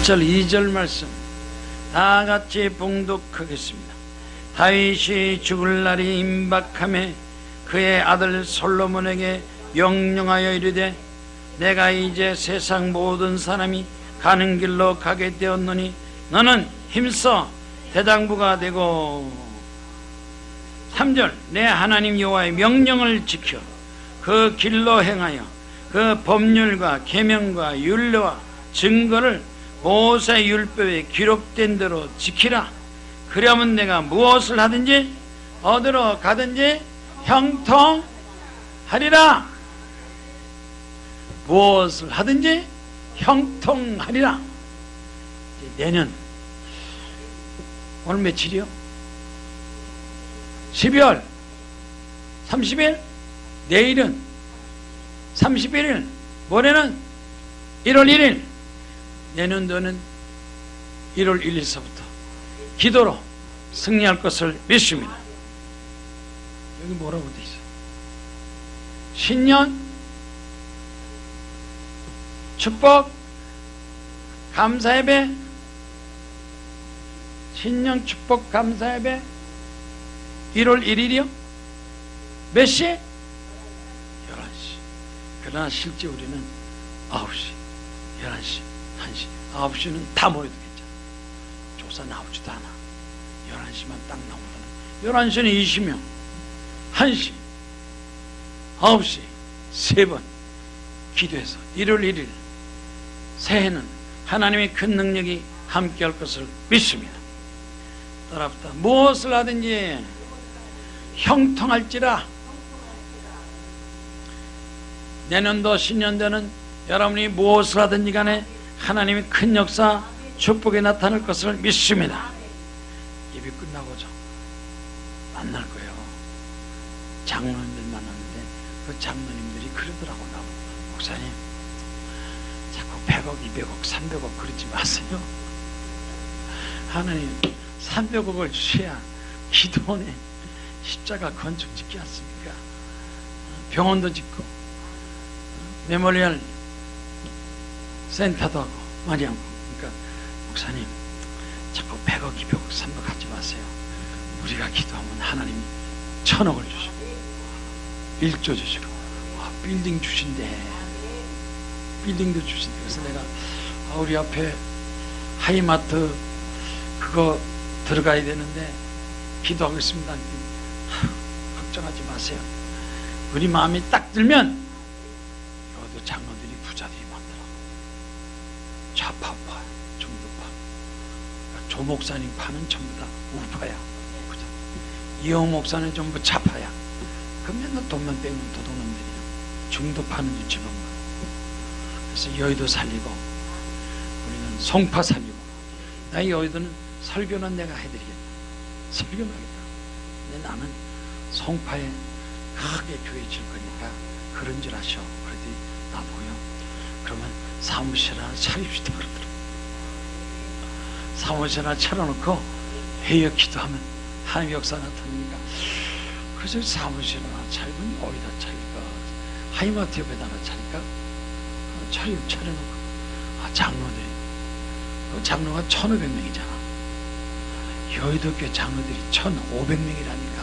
1절 2절 말씀. 다 같이 봉독하겠습니다. 다윗이 죽을 날이 임박함에 그의 아들 솔로몬에게 명령하여 이르되 내가 이제 세상 모든 사람이 가는 길로 가게 되었노니 너는 힘써 대장부가 되고. 3절 내 하나님 여호와의 명령을 지켜 그 길로 행하여 그 법률과 계명과 율례와 증거를 모세 율법에 기록된 대로 지키라. 그러면 내가 무엇을 하든지 어디로 가든지 형통하리라. 무엇을 하든지 형통하리라. 내년 오늘 며칠이요? 12월 30일? 내일은 31일 모레는 1월 1일 내년도는 1월 1일서부터 기도로 승리할 것을 믿습니다 여기 뭐라고 돼 있어 신년 축복 감사 예배 신년 축복 감사 예배 1월 1일이요? 몇 시? 11시. 그러나 실제 우리는 9시, 11시, 1시, 9시는 다 괜찮아. 조사 나오지도 않아. 11시만 딱 나오면 11시는 20명, 1시, 9시, 세번 기도해서 1월 1일 새해는 하나님의 큰 능력이 함께할 것을 믿습니다. 따라붙다 무엇을 하든지 형통할지라 내년도 신년도는 여러분이 무엇을 하든지 간에 하나님의 큰 역사 축복이 나타날 것을 믿습니다. 예배 끝나고죠. 만날 거예요. 장로님들 만났는데 그 장로님들이 그러더라고 나보고. 목사님 자꾸 100억 200억 300억 그러지 마세요. 하나님 300억을 주셔야 기도원에 십자가 건축 짓지 않습니까? 병원도 짓고 메모리얼 센터도 하고 많이 하고 그러니까 목사님 자꾸 100억 200억 300억 하지 마세요 우리가 기도하면 하나님이 천억을 주시고 1조 주시고 아, 빌딩 주신대 빌딩도 주신대 그래서 내가 아, 우리 앞에 하이마트 그거 들어가야 되는데 기도하겠습니다. 걱정하지 마세요. 우리 마음이 딱 들면 여도 장로들이 부자들이 많더라고. 좌파파, 중도파. 그러니까 조 목사님 파는 전부 다 우파야. 부자. 이호 목사는 전부 좌파야. 그 맨날 돈만 빼면 도둑놈들이야. 중도 파는 눈치 보면. 그래서 여의도 살리고 우리는 송파 살리고 나 여의도는 설교는 내가 해드리겠다. 설교는 하겠다. 근데 나는 송파에 크게 교회 질 거니까 그런 줄 아셔. 그랬더니 나보고요. 그러면 사무실 하나 차립시다 그러더라고. 사무실 하나 차려놓고 회의 기도하면 하나님 역사 나타나니까 그래서 사무실 하나 차리면 어디다 차릴까? 하이마트 옆에다 하나 차릴까? 차려, 차려놓고 아, 장로들이 그 장로가 1500명이잖아. 여의도 교회 장로들이 1,500명이라니까.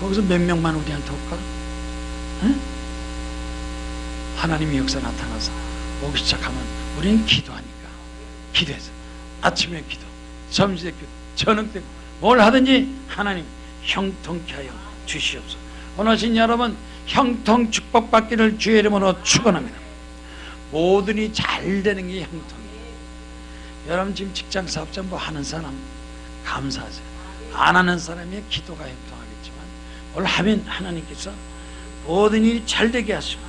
거기서 몇 명만 우리한테 올까? 응? 하나님의 역사 나타나서 오기 시작하면 우리는 기도하니까. 기도해서. 아침에 기도, 점심에 기도, 저녁 때뭘 하든지 하나님 형통케 하여 주시옵소서. 원하신 여러분 형통 축복받기를 주의 이름으로 축원합니다. 모든이 잘 되는 게 형통이에요. 여러분 지금 직장 사업자 뭐 하는 사람 감사하세요. 안 하는 사람의 기도가 형통하겠지만 뭘 하면 하나님께서 모든 일이 잘 되게 하시고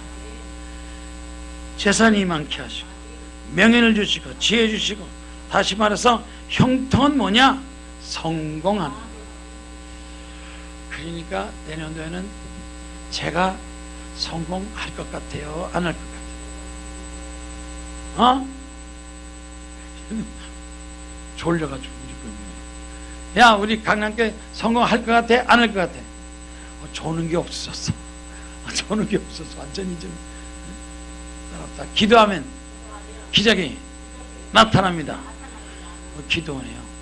재산이 많게 하시고 명예를 주시고 지혜 주시고 다시 말해서 형통은 뭐냐? 성공하는 그러니까 내년도에는 제가 성공할 것 같아요? 안 할 것 같아요? 어? 졸려가지고 우리. 야 우리 강남께 성공할 것 같아? 안 할 것 같아? 어, 조는 게 없었어 어, 조는 게 없었어 완전히 좀 따랍다 기도하면 기적이 나타납니다. 그 기도원이요.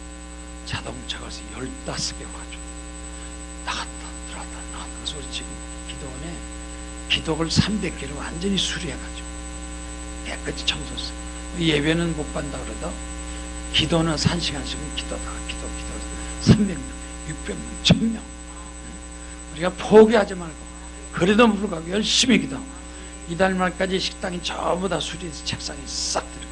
자동차가 15개 와가지고 나갔다 들어왔다 나갔다 그 소리 치고 기도원에 기독을 300개를 완전히 수리해가지고 깨끗이 청소했어. 예배는 못 간다 그러다 기도는 1시간씩은 기도다가 기도 기도 300명, 600명, 1000명 우리가 포기하지 말고 그래도 불구하고 열심히 기도 이달 말까지 식당이 전부 다 수리해서 책상이 싹 들어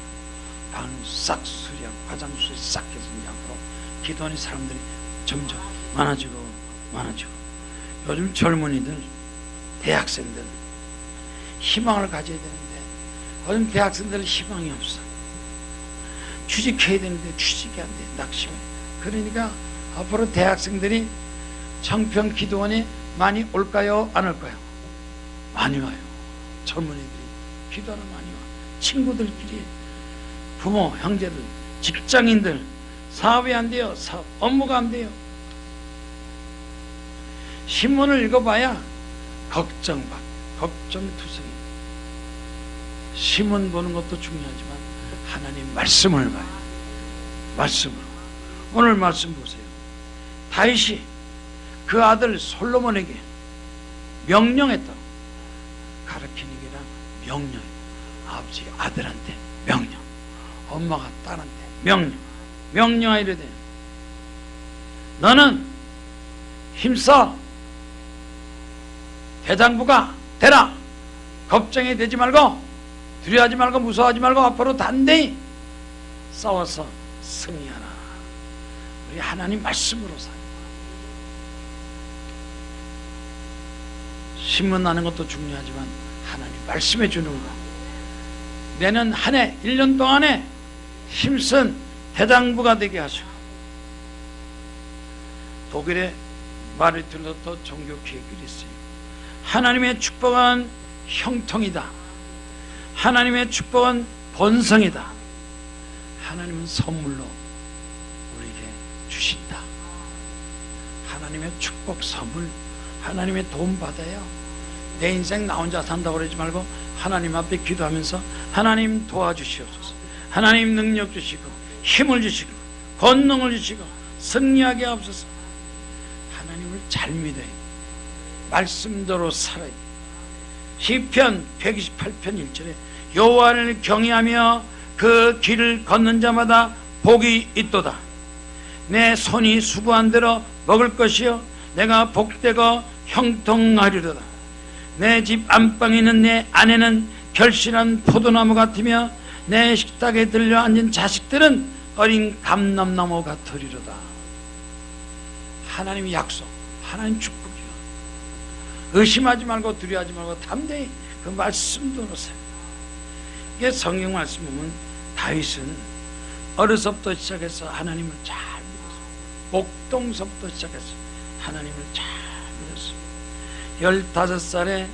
방을 싹 수리하고 화장실 싹 해서 앞으로 기도하는 사람들이 점점 많아지고 많아지고. 요즘 젊은이들 대학생들 희망을 가져야 되는데 요즘 대학생들은 희망이 없어. 취직해야 되는데 취직이 안 돼. 낙심해 그러니까 앞으로 대학생들이 청평 기도원에 많이 올까요? 안 올까요? 많이 와요. 젊은이들이. 기도하러 많이 와. 친구들끼리 부모 형제들 직장인들 사업이 안 돼요. 사업 업무가 안 돼요. 신문을 읽어봐야 걱정받 걱정투성이. 신문 보는 것도 중요하지만 하나님 말씀을 봐요. 말씀으로 오늘 말씀 보세요. 다윗이 그 아들 솔로몬에게 명령했다 가르치는 게 아니라 명령. 아버지 아들한테 엄마가 딸한테 명령 명령하 이르되 너는 힘써. 대장부가 되라. 걱정이 되지 말고 두려워하지 말고 무서워하지 말고 앞으로 단대히 싸워서 승리하라. 우리 하나님 말씀으로 살 신문 나는 것도 중요하지만 하나님 말씀해 주는 거 내년 한 해, 1년 동안에 힘쓴 대장부가 되게 하시고 독일의 마르틴 루터 종교 기획이 있어요. 하나님의 축복은 형통이다. 하나님의 축복은 본성이다. 하나님은 선물로 우리에게 주신다. 하나님의 축복 선물, 하나님의 도움 받아요. 내 인생 나 혼자 산다고 그러지 말고 하나님 앞에 기도하면서 하나님 도와주시옵소서. 하나님 능력 주시고 힘을 주시고 권능을 주시고 승리하게 하옵소서. 하나님을 잘 믿어요. 말씀대로 살아요. 시편 128편 1절에 여호와를 경외하며 그 길을 걷는 자마다 복이 있도다. 내 손이 수고한 대로 먹을 것이요 내가 복되고 형통하리로다. 내 집 안방에 있는 내 아내는 결실한 포도나무 같으며 내 식탁에 들려 앉은 자식들은 어린 감람나무 같으리로다. 하나님의 약속, 하나님 축복이야. 의심하지 말고 두려워하지 말고 담대히 그 말씀대로 살. 이게 성경 말씀 보면 다윗은 어려서부터 시작해서 하나님을 잘 믿었어. 목동서부터 시작해서 하나님을 잘 믿었어. 15살에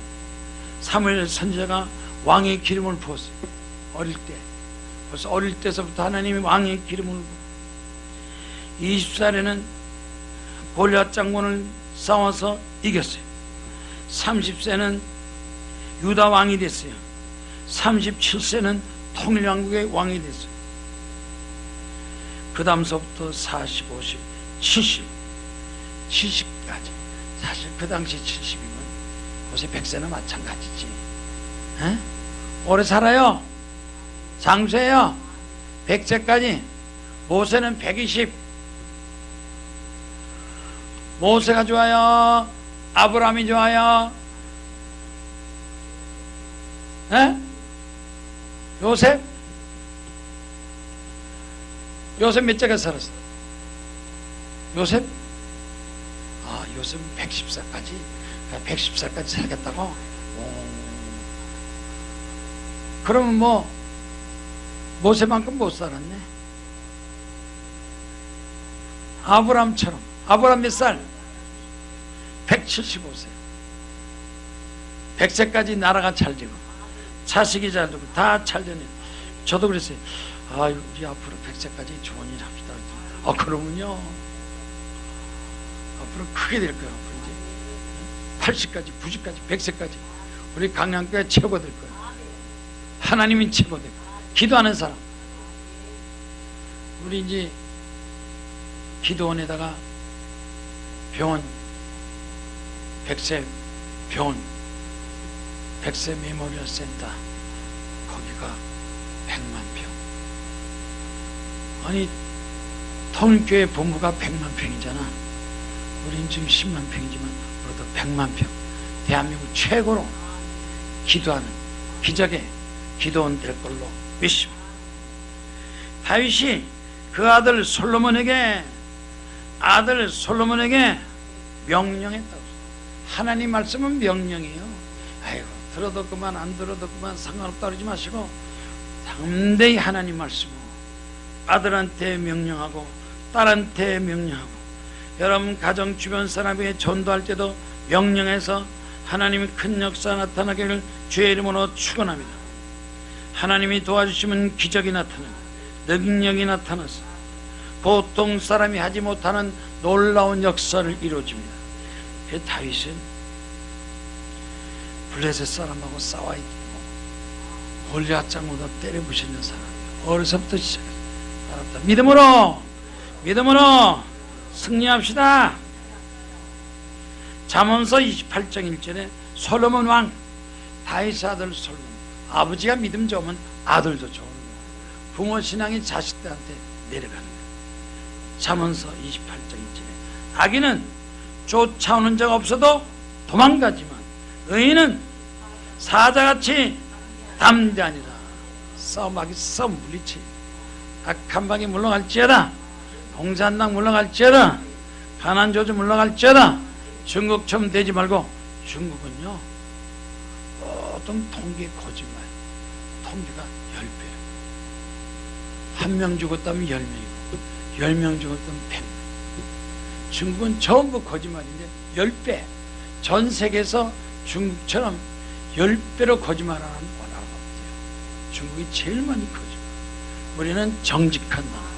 사무엘 선지자가 왕의 기름을 부었어요. 어릴 때. 벌써 어릴 때서부터 하나님이 왕의 기름을 부어. 20살에는 골리앗 장군을 싸워서 이겼어요. 30세는 유다 왕이 됐어요. 37세는 통일왕국의 왕이 됐어요. 그 다음서부터 40, 50, 70, 70까지. 사실 그 당시 70이면 요새 100세나 마찬가지지. 에? 오래 살아요. 장수해요. 100세까지. 모세는 120. 모세가 좋아요. 아브라함이 좋아요. 에? 요셉? 요셉 몇째가 살았어? 요셉? 아, 요셉 110살까지? 110살까지 살겠다고? 오. 그러면 뭐, 모세만큼 못 살았네. 아브람처럼. 아브람 몇 살? 175세. 100세까지 나라가 잘 되고, 자식이 잘 되고, 다 잘 되네. 저도 그랬어요. 아, 우리 앞으로 100세까지 좋은 일 합시다. 아, 그러면요. 앞으로 크게 될 거야. 앞으로 이제 80까지, 90까지, 100세까지. 우리 강남교회 최고 될 거야. 하나님이 최고 되고, 기도하는 사람. 우리 이제 기도원에다가 병원 백세 병원 백세 메모리얼 센터 거기가 100만 평. 아니 통일교회 본부가 100만 평이잖아. 우린 지금 10만 평이지만 우리도 100만 평. 대한민국 최고로 기도하는 기적의 기도원 될 걸로 믿습니다. 다윗이 그 아들 솔로몬에게 아들 솔로몬에게 명령했다고 하나님 말씀은 명령이에요. 아이고 들어도 그만 안 들어도 그만 상관없다 그러지 마시고 담대히 하나님 말씀은 아들한테 명령하고 딸한테 명령하고 여러분 가정 주변 사람에게 전도할 때도 명령해서 하나님의 큰 역사 나타나기를 주의 이름으로 축원합니다. 하나님이 도와주시면 기적이 나타납니다. 능력이 나타나서 보통 사람이 하지 못하는 놀라운 역사를 이루어집니다. 그 다윗은 블레셋 사람하고 싸워야 되고 골리앗 장보다 때려 부시는 사람이에요. 어려서부터 알았다. 믿음으로 믿음으로 승리합시다. 잠언서 28장 1절에 솔로몬 왕 다윗 아들 솔로몬 아버지가 믿음 좋으면 아들도 좋은 거예요. 부모 신앙이 자식들한테 내려가는 거예요. 잠언서 28장 1절에 악인은 쫓아오는 자가 없어도 도망가지만 의인은 사자같이 담대하니라 싸움하기 싸움 물리치. 악한 방이 물러갈지어다. 공산당 물러갈지어다. 가난 조주 물러갈지어다. 중국처럼 되지 말고 중국은요 모든 통계 거짓말 통계가 10배. 한명 죽었다면 10명이고 10명 죽었다면 100명. 중국은 전부 거짓말인데 10배. 전 세계에서 중국처럼 10배로 거짓말하는 나라가 없대요. 중국이 제일 많이 거짓말. 우리는 정직한 나라.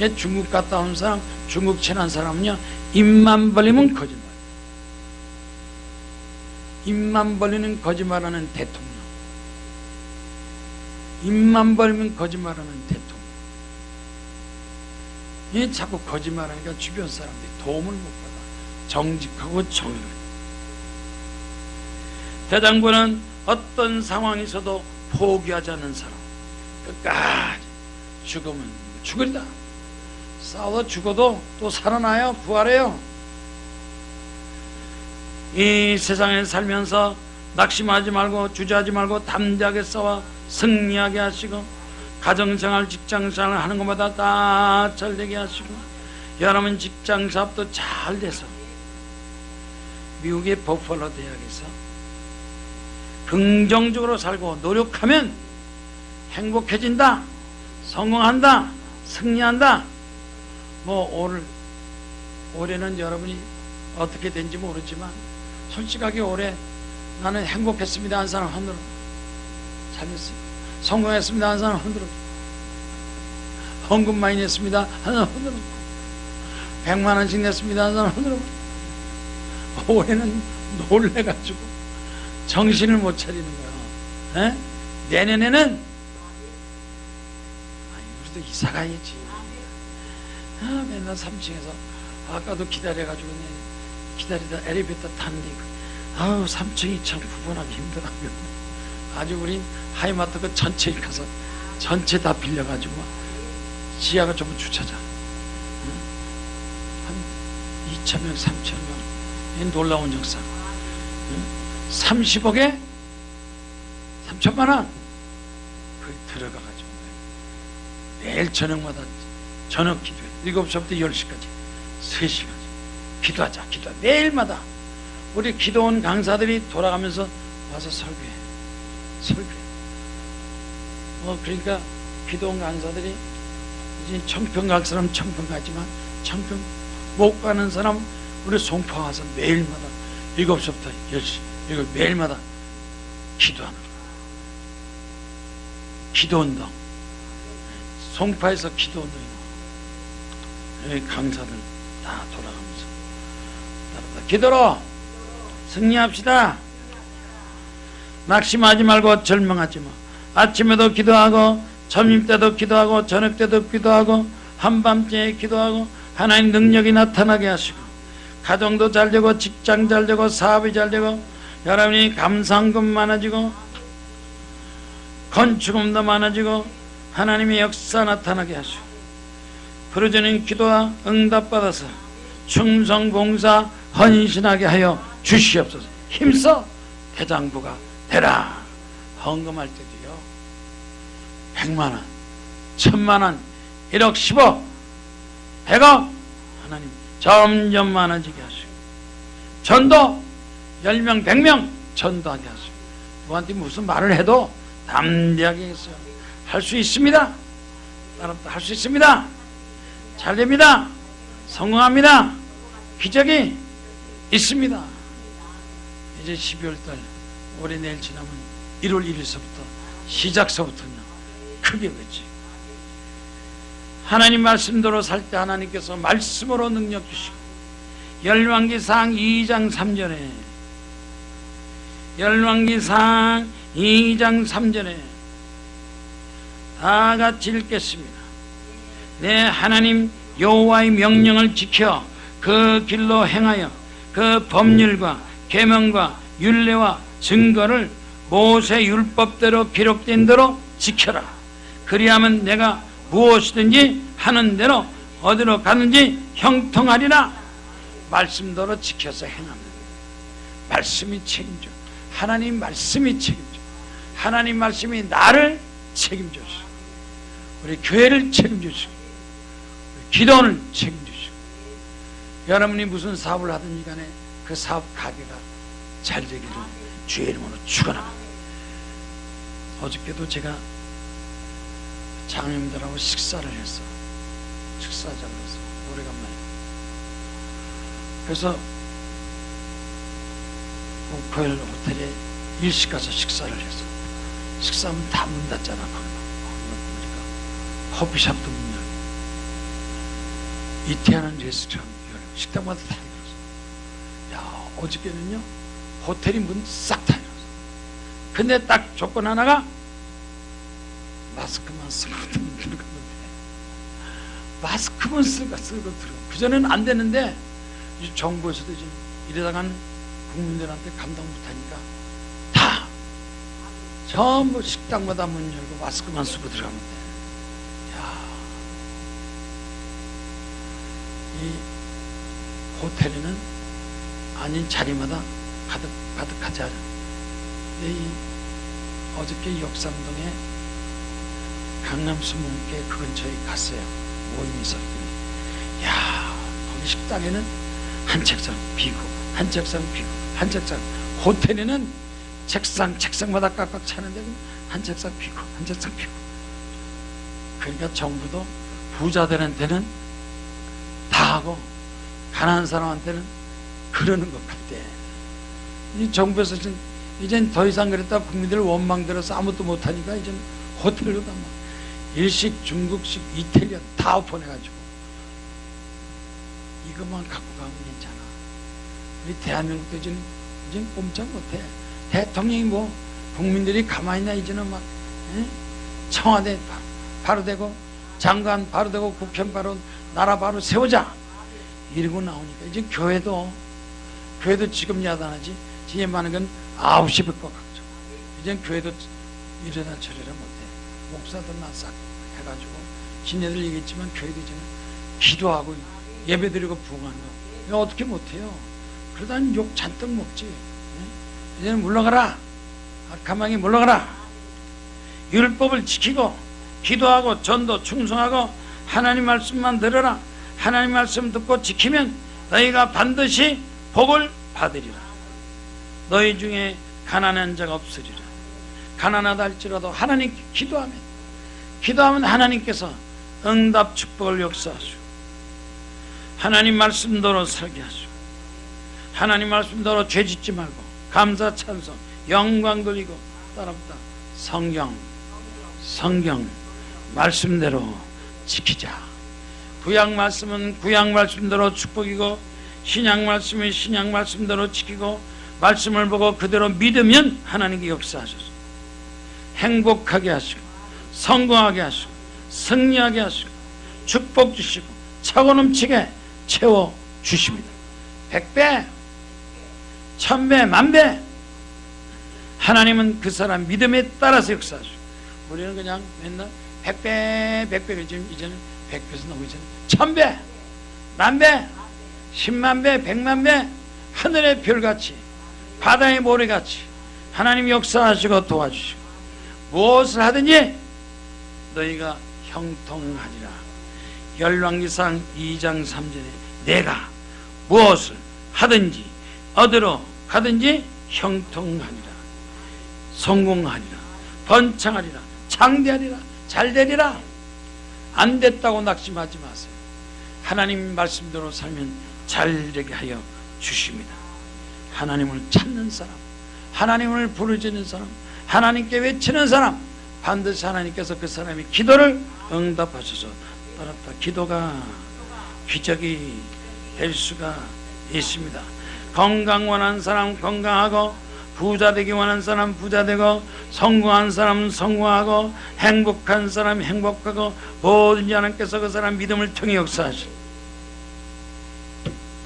예, 중국 갔다 온 사람 중국 친한 사람은요 입만 벌리면 거짓말. 입만 벌리는 거짓말하는 대통령 입만 벌리면 거짓말하는 대통령 이 자꾸 거짓말하니까 주변 사람들이 도움을 못 받아. 정직하고 정의를 대장부는 어떤 상황에서도 포기하지 않는 사람. 끝까지 죽으면 죽으리다. 싸워 죽어도 또 살아나요? 부활해요. 이 세상에 살면서 낙심하지 말고 주저하지 말고 담대하게 싸워 승리하게 하시고 가정생활 직장생활 하는 것마다 다 잘 되게 하시고 여러분 직장 사업도 잘 돼서 미국의 버펄러 대학에서 긍정적으로 살고 노력하면 행복해진다 성공한다 승리한다. 뭐 올, 올해는 여러분이 어떻게 된지 모르지만 솔직하게 올해 나는 행복했습니다 한 사람 흔들어 잘했어요 성공했습니다. 한 사람 흔들어. 헌금 많이 냈습니다. 한 사람 흔들어. 백만 원씩 냈습니다. 한 사람 흔들어. 올해는 놀래가지고 정신을 못 차리는 거야 에? 내년에는 아니 우리도 이사 가야지. 아, 맨날 3층에서 아까도 기다려가지고 내 기다리다 엘리베이터 탔는데 아우 3층이 참 구분하기 힘들어요 아주 우리 하이마트 그 전체에 가서 전체 다 빌려가지고 지하가 좀 주차장. 응? 한 2천 명 3천명. 이 놀라운 역사 응? 30억에 3천만 원. 거기 들어가가지고. 매일 저녁마다 저녁 기도해. 7시부터 10시까지. 3시간 기도하자 기도하자. 매일마다 우리 기도원 강사들이 돌아가면서 와서 설교해 설교해. 어 그러니까 기도원 강사들이 이제 청평 갈 사람 청평 가지만 청평 못 가는 사람 우리 송파 와서 매일마다 7시부터 10시 이걸 매일마다 기도하는 기도운동. 송파에서 기도운동이 강사들 다 돌아가면서 기도로 승리합시다. 낙심하지 말고 절망하지 마. 아침에도 기도하고 점심 때도 기도하고 저녁 때도 기도하고 한밤중에 기도하고 하나님 능력이 나타나게 하시고 가정도 잘 되고 직장 잘 되고 사업이 잘 되고 여러분이 감상금 많아지고 건축금도 많아지고 하나님의 역사 나타나게 하시고 부르짖는 기도와 응답받아서 충성 봉사 헌신하게 하여 주시옵소서 힘써 대장부가 되라. 헌금할 때도요. 백만 원 천만원 1억 10억 100억. 하나님 점점 많아지게 하시고 전도 10명 100명 전도하게 하시고 누구한테 무슨 말을 해도 담대하게 했어요 할 수 있습니다. 따라도 할 수 있습니다. 잘 됩니다. 성공합니다. 기적이 있습니다. 이제 12월달 올해 내일 지나면 1월 1일서부터 시작서부터는 크게 외치 하나님 말씀대로 살 때 하나님께서 말씀으로 능력 주시고 열왕기상 2장 3절에 열왕기상 2장 3절에 다 같이 읽겠습니다. 내 하나님 여호와의 명령을 지켜 그 길로 행하여 그 법률과 계명과 율례와 증거를 모세 율법대로 기록된 대로 지켜라. 그리하면 내가 무엇이든지 하는 대로 어디로 가는지 형통하리라. 말씀대로 지켜서 행하면 말씀이 책임져. 하나님 말씀이 책임져. 하나님 말씀이 나를 책임져주시고 우리 교회를 우리 기도를 책임져주시고 여러분이 무슨 사업을 하든지 간에 그 사업 가게가 잘 되기를 주의 이름으로 축원합니다. 어저께도 제가 장님들하고 식사를 했어. 식사장에서 오래간만에. 그래서 고퀄 호텔에 일식 가서 식사를 했어. 식사하면 다 문 닫잖아. 보니까 커피숍도 문 열고 이태하는 레스토랑 식당마다 다 열었어. 야 어저께는요 호텔이 문싹다 열었어. 근데 딱 조건 하나가 마스크만 쓰고 들어가는데 마스크만 쓰고 쓰고 들어. 그 전에는 안 되는데 이 정부에서도 지금 이러다간 국민들한테 감당 못하니까 다 전부 식당마다 문 열고 마스크만 쓰고 들어가면 돼. 야, 이 호텔에는 아닌 자리마다 가득 가득하지 않아. 이 어저께 역삼동에 강남 수문계 그 근처에 갔어요. 모임이 있었더니 야 거기 식당에는 한 책상 비고 한 책상 비고 한 책상 호텔에는 책상 책상마다 꽉꽉 차는데 한 책상 비고 한 책상 비고 그러니까 정부도 부자들한테는 다 하고 가난한 사람한테는 그러는 것 같아. 이 정부에서 이제 이젠 더 이상 그랬다 국민들 원망 들어서 아무것도 못하니까 이젠 호텔로다 막 일식, 중국식, 이태리안 다 오픈해가지고 이것만 갖고 가면 괜찮아. 우리 대한민국도 이제 이제 꼼짝 못해. 대통령이 뭐 국민들이 가만히 있나 이제는 막 에? 청와대 바- 바로 되고 장관 바로 되고 국회 바로 나라 바로 세우자 이러고 나오니까 이제 교회도 교회도 지금 야단하지 많은 건 아홉 시 백과 각죠. 이젠 교회도 이래라 저래라 못해. 목사들만 싹 해가지고 지네들 얘기했지만 교회도 이제는 기도하고 예배드리고 부흥하는 거 어떻게 못해요? 그러다 욕 잔뜩 먹지. 예? 이제는 물러가라. 가망이 물러가라. 율법을 지키고 기도하고 전도 충성하고 하나님 말씀만 들어라. 하나님 말씀 듣고 지키면 너희가 반드시 복을 받으리라. 너희 중에 가난한 자가 없으리라. 가난하다 할지라도 하나님 기도하면 기도하면 하나님께서 응답 축복을 역사하시고 하나님 말씀대로 살게 하시고 하나님 말씀대로 죄 짓지 말고 감사 찬송 영광 돌리고 따라붙다 성경 성경 말씀대로 지키자 구약 말씀은 구약 말씀대로 축복이고 신약 말씀은 신약 말씀대로 지키고 말씀을 보고 그대로 믿으면 하나님께 역사하셔서 행복하게 하시고 성공하게 하시고 승리하게 하시고 축복 주시고 차고 넘치게 채워 주십니다. 백배, 천배, 만배. 하나님은 그 사람 믿음에 따라서 역사하시고 우리는 그냥 맨날 백배, 백배 지금 이제는 백배에서 넘기 전에 천배, 만배, 십만배, 백만배 하늘의 별같이 바다의 모래같이 하나님 역사하시고 도와주시고 무엇을 하든지 너희가 형통하리라. 열왕기상 2장 3절에 내가 무엇을 하든지 어디로 가든지 형통하리라. 성공하리라. 번창하리라. 장대하리라. 잘되리라. 안 됐다고 낙심하지 마세요. 하나님 말씀대로 살면 잘되게 하여 주십니다 하나님을 찾는 사람 하나님을 부르짖는 사람 하나님께 외치는 사람 반드시 하나님께서 그 사람의 기도를 응답하셔서. 따랐다. 기도가 기적이 될 수가 있습니다. 건강 원하는 사람 건강하고 부자 되기 원하는 사람 부자 되고 성공한 사람 성공하고 행복한 사람 행복하고 뭐든지 하나님께서 그 사람 믿음을 통해 역사하시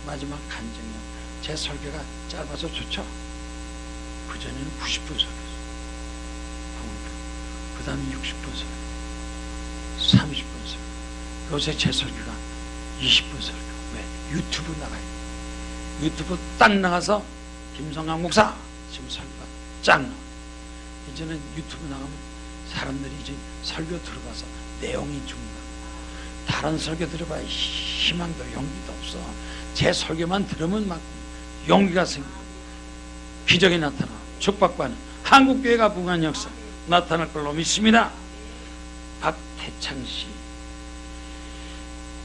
마지막 간증이요 제 설교가 짧아서 좋죠? 그전에는 90분 설교했어요. 그 다음에 60분 설교 30분 설교 요새 제 설교가 20분 설교 왜? 유튜브 나가요. 유튜브 딱 나가서 김성강 목사! 지금 설교가 짱. 이제는 유튜브 나가면 사람들이 이제 설교 들어가서 내용이 중요한 다른 설교 들어봐야 희망도 용기도 없어. 제 설교만 들으면 막 용기가 생겨 기적이 나타나 축복받는 한국교회가 부한 역사 나타날 걸로 믿습니다 박태창 씨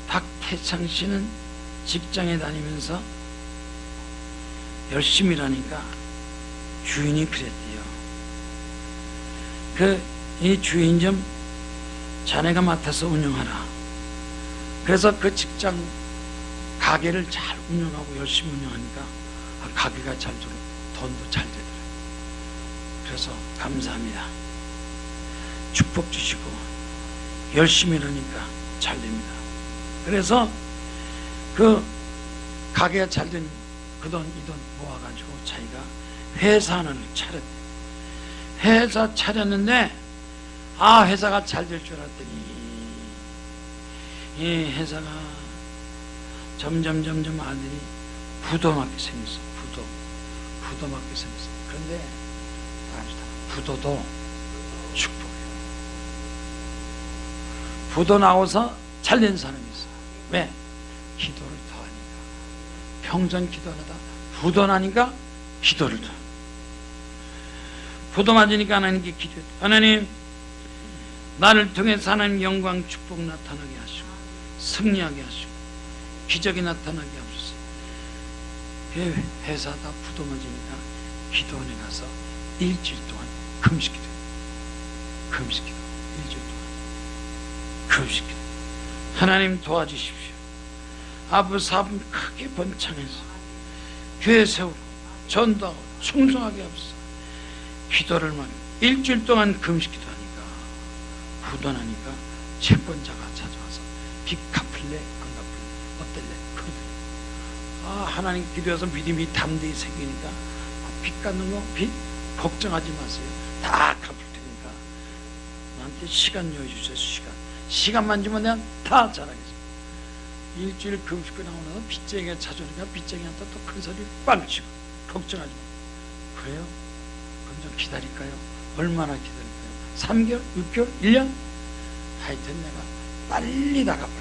박태창 씨는 직장에 다니면서 열심히 일하니까 주인이 그랬대요. 그 이 주인 좀 자네가 맡아서 운영하라. 그래서 그 직장 가게를 잘 운영하고 열심히 운영하니까 아, 가게가 잘 되고 돈도 잘 되더라고요. 그래서 감사합니다. 축복 주시고 열심히 일하니까 잘 됩니다. 그래서 그 가게가 잘 된 그 돈 이 돈 모아가지고 자기가 회사 하나를 차렸대. 회사 차렸는데 아 회사가 잘 될 줄 알았더니 이 회사가 점점 점점 아들이 부도 맞게 생겼어. 부도 부도 맞게 생겼어. 그런데. 부도도 축복이에요. 부도 나와서 잘된 사람이 있어. 왜? 기도를 더 하니까. 평전 기도하다 부도 나니까 기도를 더. 부도 맞으니까 하나님께 기도했다. 하나님, 나를 통해서 하나님 영광 축복 나타나게 하시고, 승리하게 하시고, 기적이 나타나게 하소서. 회- 회사 다 부도 맞으니까 기도원에 가서 일주일 동안 금식기도. 금식기도. 일주일 동안. 금식기도. 하나님 도와주십시오. 아부 사분 크게 번창해서 교회 세우고 전도하고 충성하게 하옵소서. 기도를 만 일주일 동안 금식기도 하니까 부도나니까 채권자가 찾아와서 빚 갚을래 하나님 기도해서 믿음이 담대히 생기니까 그빚 갚는 거 빚 걱정하지 마세요. 다 갚을 테니까 나한테 시간 여유 주세요 시간 시간만 주면 내가 다 잘하겠습니다. 일주일 금식고 나오면 빚쟁이가 찾아오니까 빚쟁이한테 또 큰 소리 빵 치고 걱정하지 마. 그래요? 그럼 좀 기다릴까요? 얼마나 기다릴까요? 3개월? 6개월? 1년? 하여튼 내가 빨리 테니까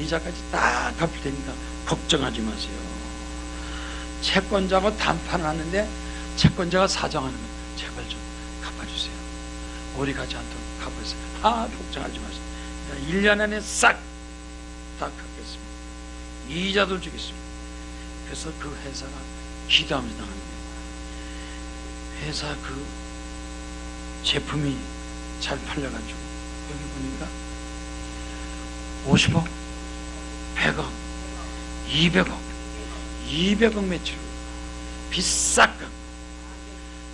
이자까지 다 갚을 테니까 걱정하지 마세요. 채권자하고談판을 하는데 채권자가 사정하는 거예요. 제발 좀 갚아주세요. 오리 가지 않도록 갚아주세요. 아 걱정하지 마세요. 1년 안에 싹 다 갚겠습니다. 이자도 주겠습니다. 그래서 그 회사가 기도하면서 나가는 거예요. 회사 그 제품이 잘 팔려가지고 여기 보니까 50억, 100억, 200억, 200억 매출 비싸끔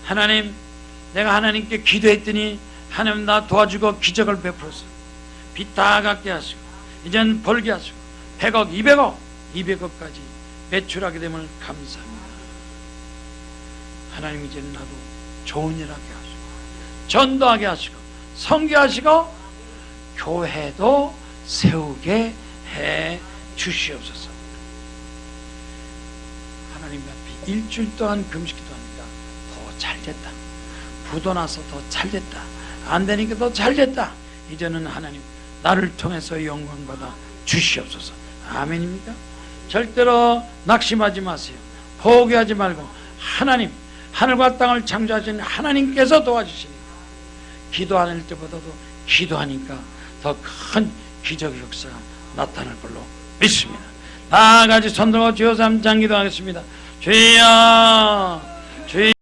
하나님 내가 하나님께 기도했더니 하나님 나 도와주고 기적을 베풀었어 빚다 갚게 하시고 이젠 벌게 하시고 100억, 200억, 200억까지 매출하게 되면 감사합니다. 하나님 이제 나도 좋은 일 하게 하시고 전도하게 하시고 성교하시고 교회도 세우게 해 주시옵소서. 하나님 앞에 일주일 동안 금식기도 합니다. 더 잘됐다. 부도 나서 더 잘됐다. 안 되니까 더 잘됐다. 이제는 하나님 나를 통해서 영광 받아 주시옵소서. 아멘입니까? 절대로 낙심하지 마세요. 포기하지 말고 하나님 하늘과 땅을 창조하신 하나님께서 도와주시니 기도하는 때보다도 기도하니까 더 큰 기적 역사가 나타날 걸로 믿습니다. 다 같이 손들고 주여 삼장 기도 하겠습니다. 주여 주여